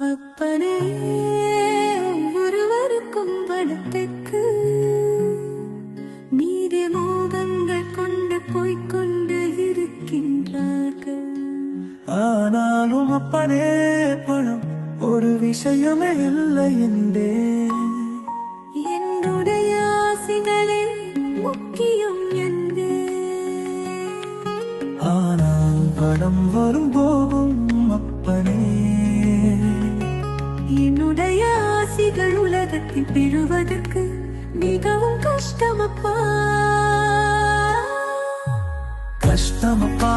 அப்பனே ஒருவருக்கும் பணத்துக்கு மீதி மோகங்கள் கொண்டு போய்க்கொண்டு இருக்கின்றார்கள். ஆனாலும் அப்பனே பணம் ஒரு விஷயமே இல்லை என்றே. என்னுடைய ஆசைகளே முக்கியம் என்றே ஆனால் பணம் வரும் போகும் அப்பனே. என்னுடைய ஆசைகள் உலகத்தில் பெறுவதற்கு மிகவும் கஷ்டமப்பா. கஷ்டமப்பா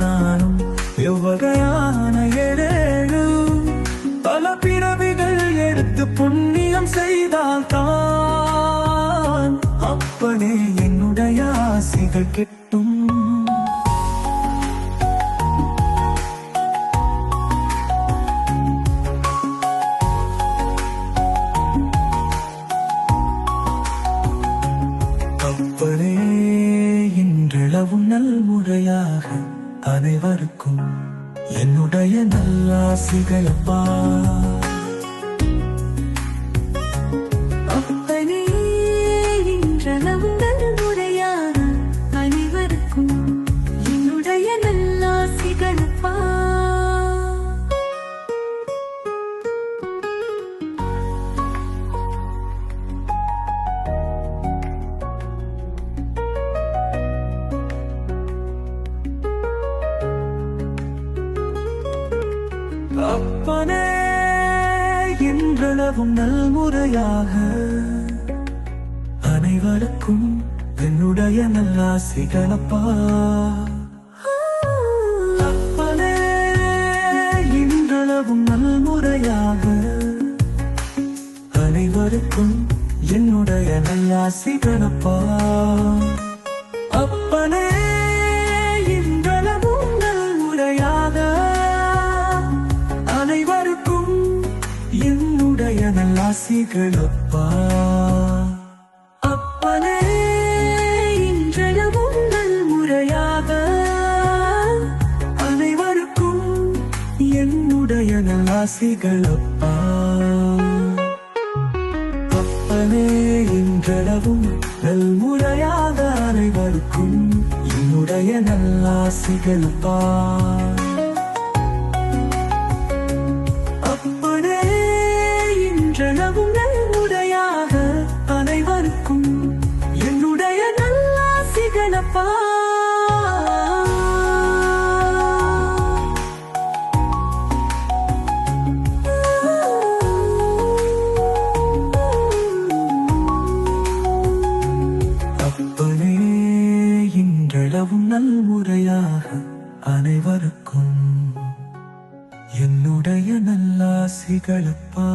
நானும் எவ்வகையான ஏழேழு. பல பிறவிகள் எடுத்து புண்ணியம் செய்தால் தான் அப்பனே என்னுடைய ஆசைகள் கிட்டும். அப்பனே இன்றளவும் நல்முறையாக அனைவருக்கும் என்னுடைய நல்லாசிகளப்பா அப்பனே அப்பனே என்றளவும் நல்முறையாக அனைவருக்கும் என்னுடைய நல்லாசிகளப்பா அப்பனே இன்றளவும் நல்முறையாக அனைவருக்கும் என்னுடைய நல்லாசிகளப்பா அப்பனே என்னுடைய நல்லாசிகளப்பா அப்பனே இன்றளவும் நல்முறையாக அனைவருக்கும் என்னுடைய நல்லாசிகளப்பா அப்பனே இன்றளவும் நல்முறையாக அனைவருக்கும் என்னுடைய நல்லாசிகளப்பா நல்லாசிகளப்பா அப்பனே இன்றளவும் நல்முறையாக அனைவருக்கும் என்னுடைய நல்லாசிகளப்பா.